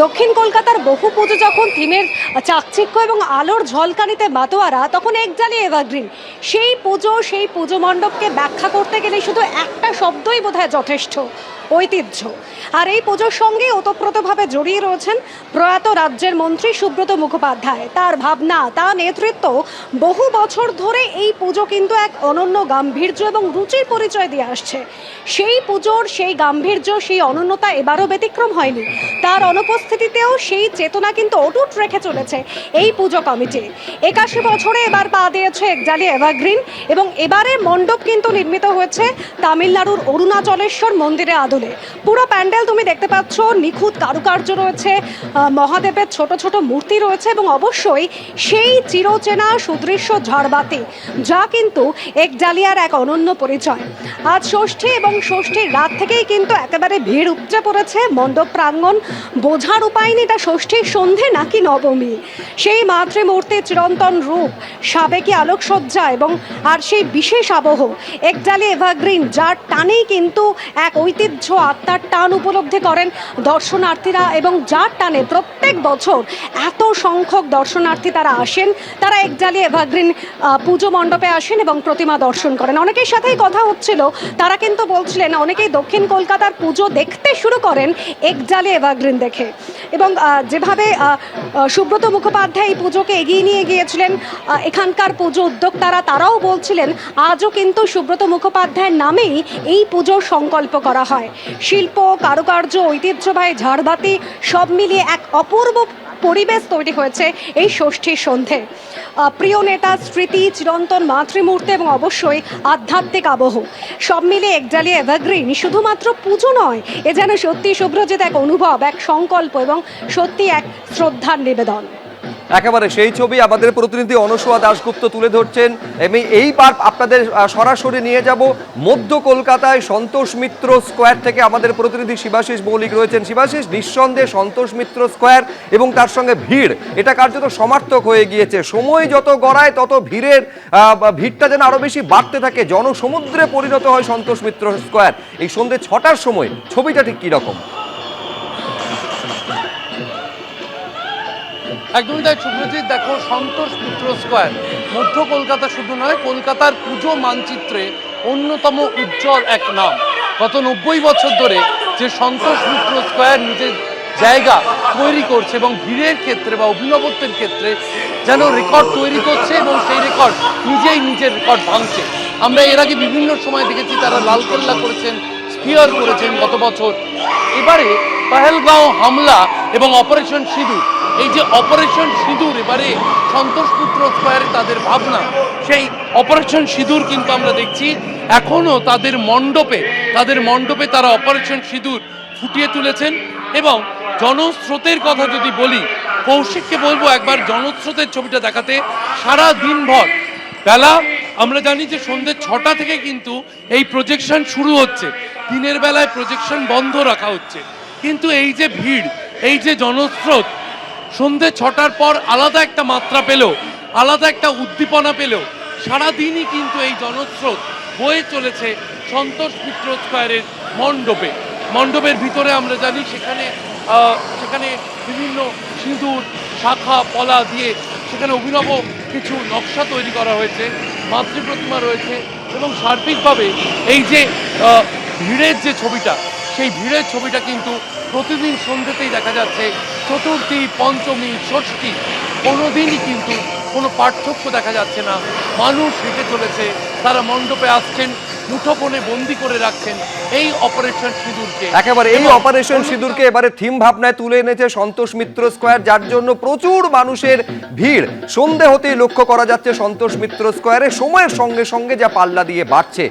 দক্ষিণ কলকাতার বহু পুজো যখন থিমের চাকচিক্য এবং আলোর ঝলকানিতে মাতোয়ারা, তখন একজালি এভারগ্রিন। সেই পুজো সেই পুজো মণ্ডপকে ব্যাখ্যা করতে গেলে শুধু একটা শব্দই বোধহয় যথেষ্ট, ঐতিহ্য। আর এই পুজোর সঙ্গে ওতপ্রোতভাবে জড়িয়ে রয়েছেন প্রয়াত রাজ্যের মন্ত্রী সুব্রত মুখোপাধ্যায়। তার ভাবনা, তার নেতৃত্ব বহু বছর ধরে এই পুজো কিন্তু এক অনন্য গাম্ভীর্য এবং রুচির পরিচয় দিয়ে আসছে। সেই পুজোর সেই গাম্ভীর্য, সেই অনন্যতা এবারও ব্যতিক্রম হয়নি। তার অনুপস্থিতিতেও সেই চেতনা কিন্তু অটুট রেখে চলেছে এই পুজো কমিটি। একাশি বছরে এবার পা দিয়েছে একজালি এভারগ্রিন এবং এবারে মণ্ডপ কিন্তু নির্মিত হয়েছে তামিলনাড়ুর অরুণাচলেশ্বর মন্দিরে আদলে। পুরো প্যান্ডেল তুমি দেখতে পাচ্ছ, নিখুঁত কারুকার্য রয়েছে মহাদেবের ছোট ছোট মূর্তি রয়েছে এবং অবশ্যই সেই চিরচেনা সুদৃশ্য ঝাড়বাতি, যা কিন্তু একজালিয়ার এক অনন্য পরিচয়। আজ ষষ্ঠী এবং ষষ্ঠীর রাত থেকেই কিন্তু একেবারে ভিড় উপচে পড়েছে মণ্ডপ প্রাঙ্গণ। বোঝার উপায় নেই, এটা ষষ্ঠীর সন্ধে নাকি নবমী? সেই মাতৃমূর্তির চিরন্তন রূপ, সাবেকি আলোকসজ্জা এবং আর সেই বিশেষ আবহ একজালি এভারগ্রিন, যার টানেই কিন্তু এক ঐতিহ্য আত্মার টান উপলব্ধি করেন দর্শনার্থীরা এবং যার টানে প্রত্যেক বছর এত সংখ্যক দর্শনার্থী তারা আসেন। তারা একজালি এভারগ্রিন পুজো মণ্ডপে আসেন এবং প্রতিমা দর্শন করেন। অনেকের সাথেই কথা হচ্ছিল তারা কিন্তু বলছিলেন, অনেকেই দক্ষিণ কলকাতার পুজো দেখতে শুরু করেন একজালি এভারগ্রিন দেখে। এবং যেভাবে সুব্রত মুখোপাধ্যায় এই পুজোকে এগিয়ে নিয়ে গিয়েছিলেন এখানকার পুজো উদ্যোক্তারা, তারাও বলছিলেন, আজও কিন্তু সুব্রত মুখোপাধ্যায়ের নামেই এই পুজোর সংকল্প করা হয়। শিল্প, কারুকার্য, ঐতিহ্যবাহী ঝাড়বাতি সব মিলিয়ে এক অপূর্ব পরিবেশ তৈরি হয়েছে এই ষষ্ঠীর সন্ধে। প্রিয় নেতা স্মৃতি চিরন্তন মাতৃমূর্তি এবং অবশ্যই আধ্যাত্মিক আবহ। সব মিলিয়ে একডালি এভারগ্রিন শুধুমাত্র পুজো নয়, এ যেন সত্যি শুভ্রজিৎ এক অনুভব, এক সংকল্প এবং সত্যি এক শ্রদ্ধার নিবেদন। একেবারে সেই ছবি আমাদের প্রতিনিধি অনসোয়া দাশগুপ্ত তুলে ধরছেন। এবং এইবার আপনাদের সরাসরি নিয়ে যাব মধ্য কলকাতায় সন্তোষ মিত্র স্কোয়ার থেকে আমাদের প্রতিনিধি শিবাশিস মৌলিক রয়েছেন। শিবাশিস, নিঃসন্দেহে সন্তোষ মিত্র স্কোয়ার এবং তার সঙ্গে ভিড়। এটা কার্যত সমার্থক হয়ে গিয়েছে। সময় যত গড়ায় তত ভিড়ের ভিড়টা যেন আরও বেশি বাড়তে থাকে। জনসমুদ্রে পরিণত হয় সন্তোষ মিত্র স্কোয়ার। এই সন্ধ্যে ছটার সময়। ছবিটা ঠিক কীরকম? একদমই তাই শুভ্রজিৎ দেখো সন্তোষ মিত্র স্কোয়ার, মধ্য কলকাতা শুধু নয়, কলকাতার পুজো মানচিত্রে অন্যতম উজ্জ্বল এক নাম। গত নব্বই বছর ধরে যে সন্তোষ মিত্র স্কোয়ার নিজের জায়গা তৈরি করছে এবং ভিড়ের ক্ষেত্রে বা অভিনবত্বের ক্ষেত্রে যেন রেকর্ড তৈরি করছে এবং সেই রেকর্ড নিজেই নিজের রেকর্ড ভাঙছে। আমরা এর আগে বিভিন্ন সময় দেখেছি, তারা লালকেল্লা করেছেন স্পিয়ার করেছেন গত বছর। এবারে পাহেলগাঁও হামলা এবং অপারেশন সিঁদুর। এই যে অপারেশন সিঁদুর, এবারে সন্তোষ পুত্র স্কোয়ারে তাদের ভাবনা, সেই অপারেশন সিঁদুর কিন্তু আমরা দেখছি। এখনও তাদের মণ্ডপে তাদের মণ্ডপে তারা অপারেশন সিঁদুর ফুটিয়ে তুলেছেন এবং জনস্রোতের কথা যদি বলি, কৌশিককে বলব একবার জনস্রোতের ছবিটা দেখাতে। সারা দিনভর বেলা আমরা জানি যে সন্ধ্যে ছটা থেকে কিন্তু এই প্রজেকশন শুরু হচ্ছে। দিনের বেলায় প্রজেকশন বন্ধ রাখা হচ্ছে। কিন্তু এই যে ভিড়, এই যে জনস্রোত, সন্ধ্যে ছটার পর আলাদা একটা মাত্রা পেল, আলাদা একটা উদ্দীপনা পেল। সারাদিনই কিন্তু এই জনস্রোত বয়ে চলেছে সন্তোষ মিত্র স্কোয়ারের মণ্ডপে। মণ্ডপের ভিতরে আমরা জানি সেখানে সেখানে বিভিন্ন সিঁদুর, শাখা, পলা দিয়ে সেখানে অভিনব কিছু নকশা তৈরি করা হয়েছে মাতৃ প্রতিমা রয়েছে এবং সার্বিকভাবে এই যে ভিড়ের যে ছবিটা, সেই ভিড়ের ছবিটা কিন্তু প্রতিদিন সন্ধ্যেতেই দেখা যাচ্ছে, চতুর্থী, পঞ্চমী, ষষ্ঠী, কোনোদিনই কিন্তু কোনো পার্থক্য দেখা যাচ্ছে না। মানুষ হেঁটে চলেছে তারা মণ্ডপে আসছেন মুঠোফোনে বন্দি করে রাখছেন এই অপারেশন সিঁদুরকে। একেবারে এই অপারেশন সিঁদুরকে এবারে থিম ভাবনায় তুলে এনেছে সন্তোষ মিত্র স্কোয়ার যার জন্য প্রচুর মানুষের ভিড়। সন্ধে হতেই লক্ষ্য করা যাচ্ছে সন্তোষ মিত্র স্কোয়ারে সময়ের সঙ্গে সঙ্গে যা পাল্লা দিয়ে বাড়ছে।